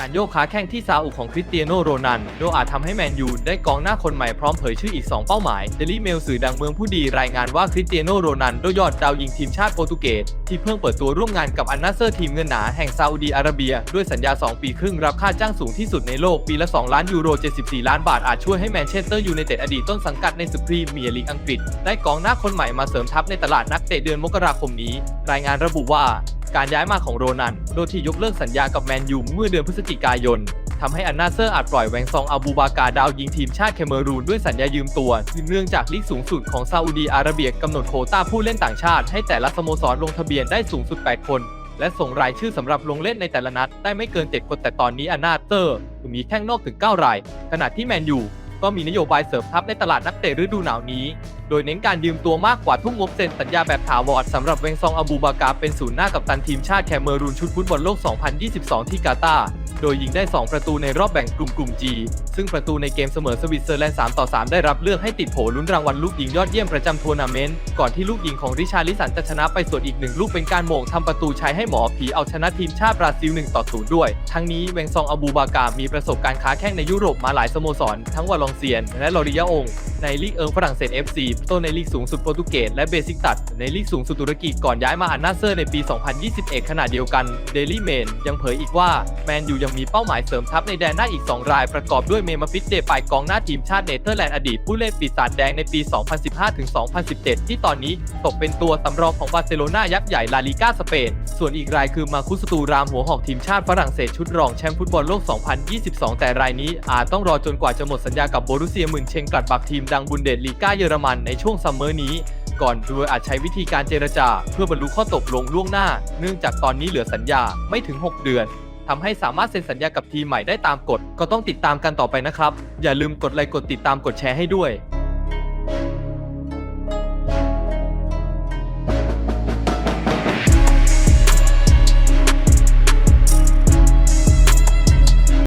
การโยกขาแข้งที่ซาอุของคริสเตียโนโรนัลโดอาจทำให้แมนยูได้กองหน้าคนใหม่พร้อมเผยชื่ออีก 2 เป้าหมายเดลี่เมลสื่อดังเมืองผู้ดีรายงานว่าคริสเตียโนโรนัลโดยอดดาวยิงทีมชาติโปรตุเกสที่เพิ่งเปิดตัวร่วมงานกับอันนาเซอร์ทีมเงินหนาแห่งซาอุดีอาระเบีย ด้วยสัญญา 2 ปีครึ่งรับค่าจ้างสูงที่สุดในโลกปีละ 2 ล้านยูโร 74 ล้านบาทอาจช่วยให้แมนเชสเตอร์ยูไนเต็ดอดีตต้นสังกัดในศึกพรีเมียร์ลีกอังกฤษได้กองหน้าคนใหม่มาเสริมทัพในตลาดนักเตะเดือนมกราคมนี้ รายงานระบุว่า การย้ายมาของโรนัน โดยที่ยกเลิกสัญญากับแมนยูเมื่อเดือนพฤศจิกายนทำให้อันนาเซอร์อาจปล่อยแวงซองอาบูบากาดาวยิงทีมชาติแคเมรูนด้วยสัญญายืมตัวเนื่องจากลีกสูงสุดของซาอุดีอาระเบียกำหนดโคต้าผู้เล่นต่างชาติ ให้แต่ละสโมสรลงทะเบียนได้สูงสุด 8 คน และส่งรายชื่อสำหรับลงเล่นในแต่ละนัดได้ไม่เกิน 7 คนแต่ตอนนี้อันนาเซอร์มีแข้งนอกถึง 9 ราย ขณะที่แมนยู ก็มีนโยบายเสริมทัพในตลาดนักเตะฤดูหนาวนี้ โดยเน้นการยืมตัวมากกว่าทุ่มงบเซ็นสัญญาแบบถาวรสำหรับเวงซองอาบูบากาเป็นศูนย์หน้ากับตันทีมชาติแคเมรูนชุดฟุตบอลโลก 2022 ที่กาตาร์ โดยยิงได้ 2 ประตูในรอบแบ่งกลุ่มกลุ่ม G ซึ่งประตูในเกมเสมอสวิตเซอร์แลนด์3ต่อ 3 ได้รับเลือกให้ติดโผลุ้นรางวัลลูกยิงยอดเยี่ยมประจำทัวร์นาเมนต์ ก่อนที่ลูกยิงของริชาร์ลิสันจะชนะไปส่วนอีกหนึ่งลูกเป็นการโหม่งทำประตูชัยให้หมอผีเอาชนะทีมชาติบราซิล 1 ต่อ 0 ด้วย ทั้งนี้เวงซองอาบูบากามีประสบการณ์ค้าแข้งในยุโรปมาหลายสโมสร ทั้งวาลองเซียน และลอริยาอง ในลีกเอิงฝรั่งเศส FC ต้นในลีกสูงสุดโปรตุเกสและเบซิกตัดในลีกสูงสุดตุรกีก่อนย้ายมาอันนาเซอร์ในปี 2021 ขณะเดียวกันเดลี่เมนยังเผยอีกว่าแมนยูยังมีเป้าหมายเสริมทัพในแดนหน้าอีก 2 รายประกอบด้วยเมมาฟิตเดปายกองหน้าทีมชาติเนเธอร์แลนด์อดีตผู้เล่นปีศาจแดงในปี 2015-2017 ที่ตอนนี้ตกเป็นตัวสำรองของบาร์เซโลนายักษ์ใหญ่ลาลิก้าสเปน ส่วนอีกรายคือมาคุสตูรามหัวหอกทีมชาติฝรั่งเศสชุดรองแชมป์ฟุตบอลโลก 2022 แต่รายนี้อาจต้องรอจนกว่าจะหมดสัญญากับโบรุเซียมืนเชงกลัดบักทีมดังบุนเดสลีกาเยอรมันในช่วงซัมเมอร์นี้ ก่อนดูอาจใช้วิธีการเจรจา เพื่อบรรลุข้อตกลงล่วงหน้า เนื่องจากตอนนี้เหลือสัญญาไม่ถึง 6 เดือนทำให้สามารถเซ็นสัญญากับทีมใหม่ได้ตามกฎ ก็ต้องติดตามกันต่อไปนะครับ อย่าลืมกดไลค์กดติดตามกดแชร์ให้ด้วย